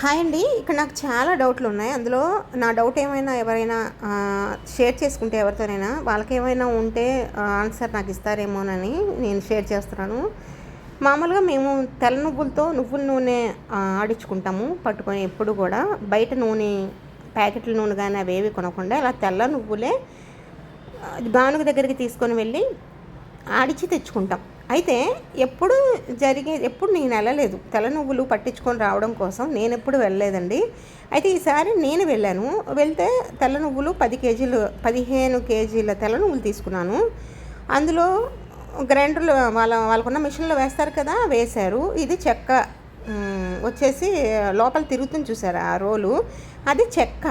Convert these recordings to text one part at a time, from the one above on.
Hi అండి. ఇక్కడ నాకు చాలా డౌట్లు ఉన్నాయి అందులో నా డౌట్ ఏమైనా ఎవరైనా షేర్ చేసుకుంటే ఎవరితోనైనా వాళ్ళకి ఏమైనా ఉంటే ఆన్సర్ నాకు ఇస్తారేమోనని నేను షేర్ చేస్తున్నాను. మామూలుగా మేము తెల్ల నువ్వులతో నువ్వుల నూనె ఆడించుకుంటాము. పట్టుకొని ఎప్పుడు కూడా బయట నూనె ప్యాకెట్ల నూనె కానీ అవి ఏవి కొనకుండా ఇలా తెల్ల నువ్వులే గానుగ దగ్గరికి తీసుకొని వెళ్ళి ఆడిచి తెచ్చుకుంటాం. అయితే ఎప్పుడు జరిగే ఎప్పుడు నేను వెళ్ళలేదు. తెల్ల నువ్వులు పట్టించుకొని రావడం కోసం నేను ఎప్పుడు వెళ్ళలేదండి. అయితే ఈసారి నేను వెళ్ళాను. వెళ్తే తెల్ల నువ్వులు పది కేజీలు పదిహేను కేజీల తెల్ల నువ్వులు తీసుకున్నాను. అందులో గ్రైండర్లు వాళ్ళ వాళ్ళకున్న మిషన్లో వేస్తారు కదా వేశారు. ఇది చెక్క వచ్చేసి లోపల తిరుగుతుంది చూసారు ఆ రోలు? అది చెక్క.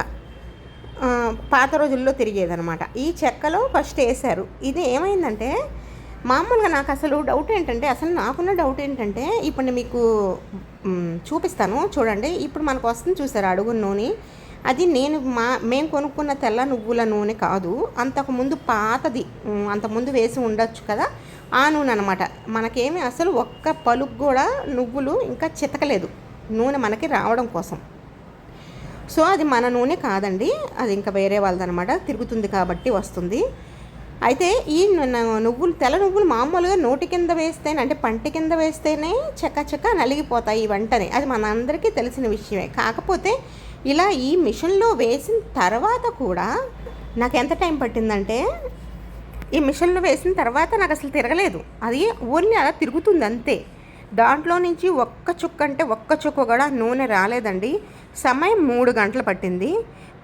పాత రోజుల్లో తిరిగేదనమాట ఈ చెక్కలో ఫస్ట్ వేశారు. ఇది ఏమైందంటే మామూలుగా నాకు అసలు డౌట్ ఏంటంటే అసలు నాకున్న డౌట్ ఏంటంటే ఇప్పుడు నేను మీకు చూపిస్తాను చూడండి. ఇప్పుడు మనకు వస్తుంది చూసారు అడుగు నూనె. అది నేను మా మేము కొనుక్కున్న తెల్ల నువ్వుల నూనె కాదు. అంతకుముందు పాతది అంతకుముందు వేసి ఉండొచ్చు కదా ఆ నూనె అనమాట మనకేమి అసలు ఒక్క పలుకు కూడా నువ్వులు ఇంకా చితకలేదు. నూనె మనకి రావడం కోసం. సో అది మన నూనె కాదండి. అది ఇంకా వేరే వాళ్ళదనమాట తిరుగుతుంది కాబట్టి వస్తుంది. అయితే ఈ నువ్వులు తెల్ల నువ్వులు మామూలుగా నోటి కింద వేస్తేనే అంటే పంట కింద వేస్తేనే చక్క చక్క నలిగిపోతాయి ఈ వంటనే. అది మన అందరికీ తెలిసిన విషయమే. కాకపోతే ఇలా ఈ మిషన్లో వేసిన తర్వాత కూడా నాకు ఎంత టైం పట్టిందంటే ఈ మిషన్లో వేసిన తర్వాత నాకు అసలు తిరగలేదు. అది ఓన్లీ అలా తిరుగుతుంది అంతే. దాంట్లో నుంచి ఒక్క చుక్క అంటే ఒక్క చుక్క కూడా నూనె రాలేదండి. సమయం మూడు గంటలు పట్టింది.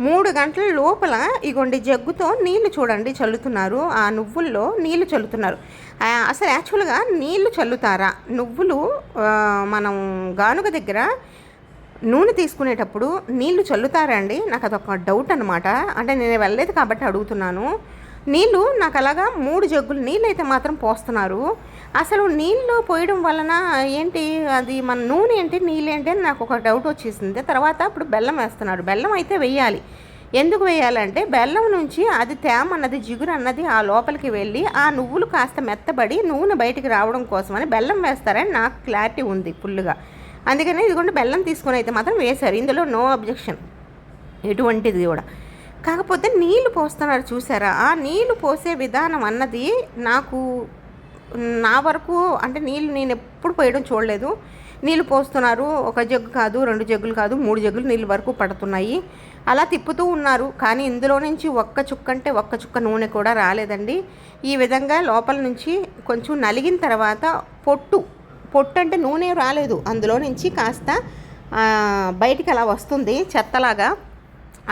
మూడు గంటల లోపల ఇగోండి జగ్గుతో నీళ్ళు చూడండి చల్లుతున్నారు. ఆ నువ్వుల్లో నీళ్ళు చల్లుతున్నారు. అసలు యాక్చువల్గా నీళ్ళు చల్లుతారా? నువ్వులు మనం గానుగ దగ్గర నూనె తీసుకునేటప్పుడు నీళ్ళు చల్లుతారా అండి? నాకు అదొక డౌట్ అనమాట అంటే నేను వెళ్ళలేదు కాబట్టి అడుగుతున్నాను. నీళ్ళు నాకు అలాగా మూడు జగ్గులు నీళ్ళు అయితే మాత్రం పోస్తున్నారు. అసలు నీళ్ళు పోయడం వలన ఏంటి అది మన నూనె ఏంటి నీళ్ళు ఏంటి అని నాకు ఒక డౌట్ వచ్చేసింది. తర్వాత అప్పుడు బెల్లం వేస్తున్నారు బెల్లం అయితే వేయాలి. ఎందుకు వేయాలంటే బెల్లం నుంచి అది తేమ అన్నది జిగురు అన్నది ఆ లోపలికి వెళ్ళి ఆ నువ్వులు కాస్త మెత్తబడి నూనె బయటికి రావడం కోసమని బెల్లం వేస్తారని నాకు క్లారిటీ ఉంది ఫుల్గా అందుకనే ఇదిగోండి బెల్లం తీసుకొని అయితే మాత్రం వేశారు. ఇందులో నో అబ్జెక్షన్. ఎటువంటిది కూడా. కాకపోతే నీళ్ళు పోస్తున్నారు చూసారా? ఆ నీళ్ళు పోసే విధానం అన్నది నాకు నా వరకు అంటే నీళ్ళు నేను ఎప్పుడు పోయడం చూడలేదు. నీళ్ళు పోస్తున్నారు. ఒక జగ్గు కాదు రెండు జగ్గులు కాదు మూడు జగ్గులు నీళ్ళు వరకు పడుతున్నాయి. అలా తిప్పుతూ ఉన్నారు. కానీ ఇందులో నుంచి ఒక్క చుక్క అంటే ఒక్క చుక్క నూనె కూడా రాలేదండి. ఈ విధంగా లోపల నుంచి కొంచెం నలిగిన తర్వాత పొట్టు పొట్టు అంటే నూనె రాలేదు. అందులో నుంచి కాస్త బయటికి అలా వస్తుంది చెత్తలాగా.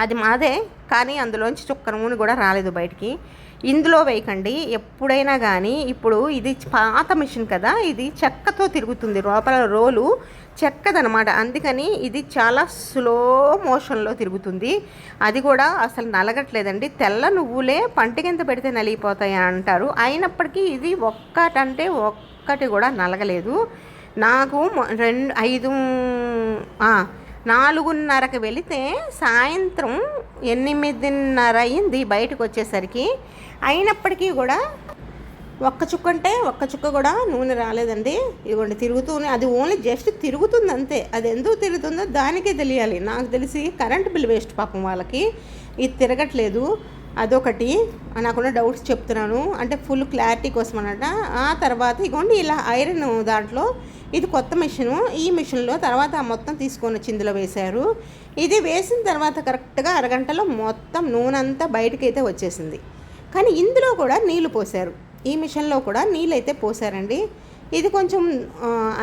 అది మాదే కానీ అందులోంచి చుక్క నూనె కూడా రాలేదు బయటికి. ఇందులో వేయకండి. ఎప్పుడైనా కానీ ఇప్పుడు ఇది పాత మిషన్ కదా ఇది చెక్కతో తిరుగుతుంది. లోపల రోలు చెక్కదనమాట. అందుకని ఇది చాలా స్లో మోషన్లో తిరుగుతుంది. అది కూడా అసలు నలగట్లేదండి. తెల్ల నువ్వులే పంటికింత పెడితే నలిగిపోతాయి అని అంటారు. అయినప్పటికీ ఇది ఒక్కటంటే ఒక్కటి కూడా నలగలేదు. నాకు రెండు ఐదు నాలుగున్నరకు వెళితే సాయంత్రం ఎనిమిదిన్నర అయింది బయటకు వచ్చేసరికి అయినప్పటికీ కూడా ఒక్క చుక్క అంటే ఒక్క చుక్క కూడా నూనె రాలేదండి. ఇదిగోండి తిరుగుతూనే అది ఓన్లీ జస్ట్ తిరుగుతుంది అంతే అది ఎందుకు తిరుగుతుందో దానికే తెలియాలి. నాకు తెలిసి కరెంట్ బిల్ వేస్ట్ పాపం వాళ్ళకి. ఇది తిరగట్లేదు. అదొకటి. నాకున్న డౌట్స్ చెప్తున్నాను. అంటే ఫుల్ క్లారిటీ కోసం అనమాట ఆ తర్వాత ఇగోండి ఇలా ఐరన్ దాంట్లో ఇది కొత్త మిషను. ఈ మిషన్లో తర్వాత మొత్తం తీసుకొని వచ్చి ఇందులో వేశారు. ఇది వేసిన తర్వాత కరెక్ట్గా అరగంటలో మొత్తం నూనె అంతా బయటకి అయితే వచ్చేసింది. కానీ ఇందులో కూడా నీళ్ళు పోశారు. ఈ మిషన్లో కూడా నీళ్ళు అయితే పోసారండి ఇది కొంచెం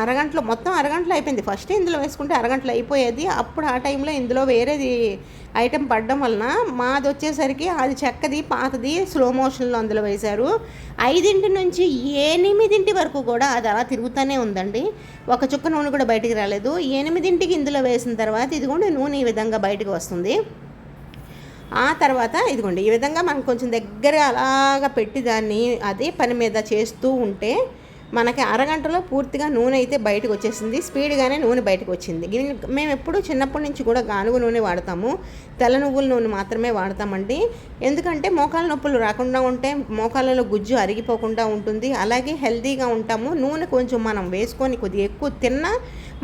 అరగంటలో మొత్తం అరగంటలో అయిపోయింది. ఫస్ట్ ఇందులో వేసుకుంటే అరగంటలో అయిపోయేది. అప్పుడు ఆ టైంలో ఇందులో వేరేది ఐటెం పడడం వలన మాది వచ్చేసరికి అది చెక్కది పాతది స్లో మోషన్లో అందులో వేశారు. ఐదింటి నుంచి ఎనిమిదింటి వరకు కూడా అది అలా తిరుగుతూనే ఉందండి. ఒక చుక్క నూనె కూడా బయటికి రాలేదు. ఎనిమిదింటికి ఇందులో వేసిన తర్వాత ఇదిగోండి నూనె ఈ విధంగా బయటకు వస్తుంది. ఆ తర్వాత ఇదిగోండి ఈ విధంగా మనం కొంచెం దగ్గర అలాగా పెట్టి దాన్ని అదే పని మీద చేస్తూ ఉంటే మనకి అరగంటలో పూర్తిగా నూనె అయితే బయటకు వచ్చేసింది. స్పీడ్గానే నూనె బయటకు వచ్చింది. మేము ఎప్పుడూ చిన్నప్పటి నుంచి కూడా గానుగ నూనె వాడతాము. తెల్ల నువ్వుల నూనె మాత్రమే వాడతామండి. ఎందుకంటే మోకాల నొప్పులు రాకుండా ఉంటే మోకాళ్ళలో గుజ్జు అరిగిపోకుండా ఉంటుంది. అలాగే హెల్తీగా ఉంటాము. నూనె కొంచెం మనం వేసుకొని కొద్దిగా ఎక్కువ తిన్నా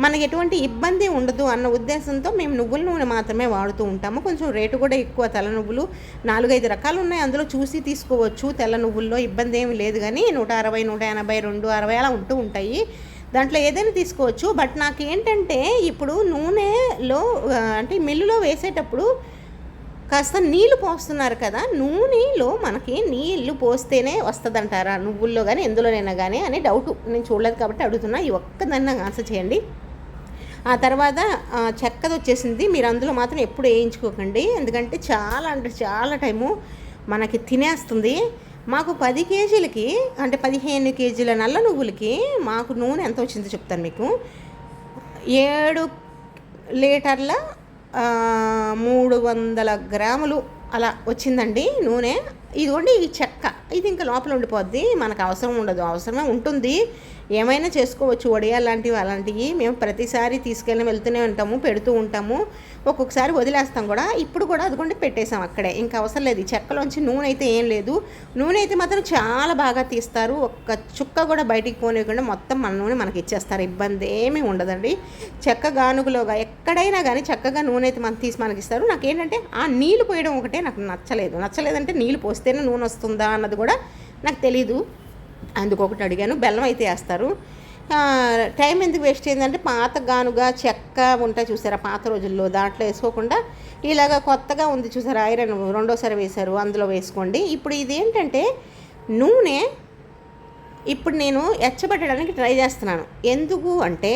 మనకి ఎటువంటి ఇబ్బంది ఉండదు అన్న ఉద్దేశంతో మేము నువ్వుల నూనె మాత్రమే వాడుతూ ఉంటాము. కొంచెం రేటు కూడా ఎక్కువ తెల్ల నువ్వులు నాలుగైదు రకాలు ఉన్నాయి. అందులో చూసి తీసుకోవచ్చు. తెల్ల నువ్వుల్లో ఇబ్బంది ఏమి లేదు కానీ నూట అరవై నూట ఎనభై రెండు అరవై అలా ఉంటూ ఉంటాయి. దాంట్లో ఏదైనా తీసుకోవచ్చు. బట్ నాకు ఏంటంటే ఇప్పుడు నూనెలో అంటే మిల్లులో వేసేటప్పుడు కాస్త నీళ్ళు పోస్తున్నారు కదా నూనెలో మనకి నీళ్ళు పోస్తేనే వస్తుందంటారా? నువ్వుల్లో కానీ ఎందులోనైనా కానీ అని డౌట్ నేను చూడలేదు కాబట్టి అడుగుతున్నా. ఈ ఒక్కదాన్ని నాకు ఆన్సర్ చేయండి. ఆ తర్వాత చెక్కది వచ్చేసింది మీరు అందులో మాత్రం ఎప్పుడు వేయించుకోకండి. ఎందుకంటే చాలా అంటే చాలా టైము మనకి తినేస్తుంది. మాకు పది కేజీలకి అంటే పదిహేను కేజీల నల్ల నువ్వులకి మాకు నూనె ఎంత వచ్చిందో చెప్తాను మీకు. ఏడు లీటర్ల మూడు వందల గ్రాములు అలా వచ్చిందండి నూనె. ఇదిగోండి ఈ చెక్క. ఇది ఇంకా లోపల ఉండిపోద్ది. మనకు అవసరం ఉండదు. అవసరమే ఉంటుంది. ఏమైనా చేసుకోవచ్చు వడియాలు లాంటివి అలాంటివి మేము ప్రతిసారి తీసుకెళ్ళి వెళ్తూనే ఉంటాము పెడుతూ ఉంటాము. ఒక్కొక్కసారి వదిలేస్తాం కూడా. ఇప్పుడు కూడా అదిగోండి పెట్టేసాం అక్కడే. ఇంకా అవసరం లేదు. చెక్కలోంచి నూనె అయితే ఏం లేదు. నూనె అయితే మాత్రం చాలా బాగా తీస్తారు. ఒక్క చుక్క కూడా బయటికి పోనివ్వకుండా మొత్తం మన నూనె మనకి ఇచ్చేస్తారు. ఇబ్బంది ఏమీ ఉండదండి. చెక్క గానుగులోగా ఎక్కడైనా కానీ చక్కగా నూనె అయితే మనం తీసి మనకి ఇస్తారు. నాకు ఏంటంటే ఆ నీళ్ళు పోయడం ఒకటే నాకు నచ్చలేదు. నచ్చలేదంటే నీళ్ళు పోస్తేనే నూనె వస్తుందా అన్నది కూడా నాకు తెలీదు. అందుకు ఒకటి అడిగాను బెల్లం అయితే వేస్తారు. టైం ఎందుకు వేస్ట్ అయిందంటే పాత గానుగా చెక్క ఉంటాయి చూసారా పాత రోజుల్లో దాంట్లో వేసుకోకుండా ఇలాగ కొత్తగా ఉంది చూసారా ఐరన్ రెండోసారి వేశారు అందులో వేసుకోండి. ఇప్పుడు ఇది ఏంటంటే నూనె ఇప్పుడు నేను ఎచ్చబెట్టడానికి ట్రై చేస్తున్నాను. ఎందుకు అంటే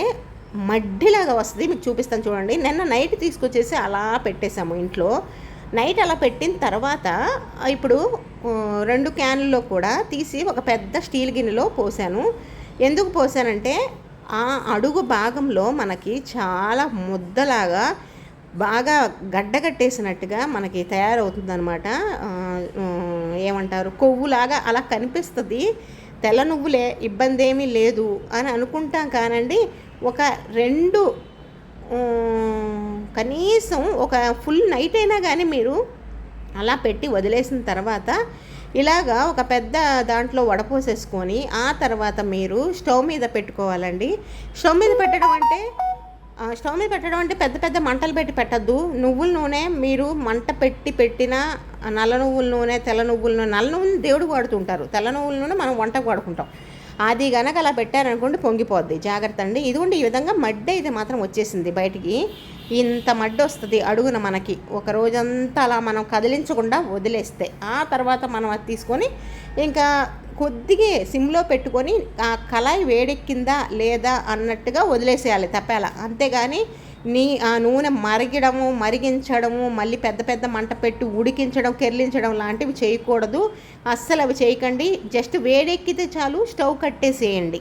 మడ్డిలాగా వస్తుంది మీకు చూపిస్తాను చూడండి. నిన్న నైట్ తీసుకొచ్చేసి అలా పెట్టేశాము ఇంట్లో. నైట్ అలా పెట్టిన తర్వాత ఇప్పుడు రెండు క్యాన్లలో కూడా తీసి ఒక పెద్ద స్టీల్ గిన్నెలో పోసాను. ఎందుకు పోసానంటే ఆ అడుగు భాగంలో మనకి చాలా ముద్దలాగా బాగా గడ్డగట్టేసినట్టుగా మనకి తయారవుతుంది అనమాట ఏమంటారు కొవ్వులాగా అలా కనిపిస్తుంది. తెల్ల నువ్వులే ఇబ్బంది ఏమీ లేదు అని అనుకుంటాం కానండి ఒక రెండు కనీసం ఒక ఫుల్ నైట్ అయినా కానీ మీరు అలా పెట్టి వదిలేసిన తర్వాత ఇలాగా ఒక పెద్ద దాంట్లో వడపోసేసుకొని ఆ తర్వాత మీరు స్టవ్ మీద పెట్టుకోవాలండి. స్టవ్ మీద పెట్టడం అంటే స్టవ్ మీద పెట్టడం అంటే పెద్ద పెద్ద మంటలు పెట్టి పెట్టద్దు. నువ్వుల నూనె మీరు మంట పెట్టి పెట్టిన నల్ల నువ్వుల నూనె తెల్ల నువ్వుల నూనె నల్ల నూనె దేవుడు వాడుతుంటారు. తెల్ల నువ్వుల నూనె మనం వంటకు వాడుకుంటాం. అది గనక అలా పెట్టారనుకోండి పొంగిపోద్ది. జాగ్రత్త అండి. ఇదిగోండి ఈ విధంగా మడ్డ ఇది మాత్రం వచ్చేసింది బయటికి. ఇంత మడ్డ వస్తుంది అడుగున మనకి. ఒక రోజంతా అలా మనం కదిలించకుండా వదిలేస్తే. ఆ తర్వాత మనం అది తీసుకొని ఇంకా కొద్దిగా సిమ్లో పెట్టుకొని ఆ కళాయి వేడెక్కిందా లేదా అన్నట్టుగా వదిలేసేయాలి తప్పేలా. అంతేగాని నీ ఆ నూనె మరిగడము మరిగించడము మళ్ళీ పెద్ద పెద్ద మంట పెట్టి ఉడికించడం కెర్లించడం లాంటివి చేయకూడదు. అస్సలు అవి చేయకండి. జస్ట్ వేడెక్కితే చాలు స్టవ్ కట్టేసేయండి.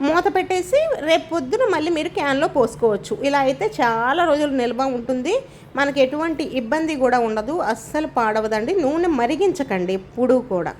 మూత పెట్టేసి రేపు పొద్దున మళ్ళీ మీరు క్యాన్లో పోసుకోవచ్చు. ఇలా అయితే చాలా రోజులు నిల్వ ఉంటుంది. మనకి ఎటువంటి ఇబ్బంది కూడా ఉండదు. అస్సలు పాడవదండి. నూనె మరిగించకండి ఎప్పుడూ కూడా.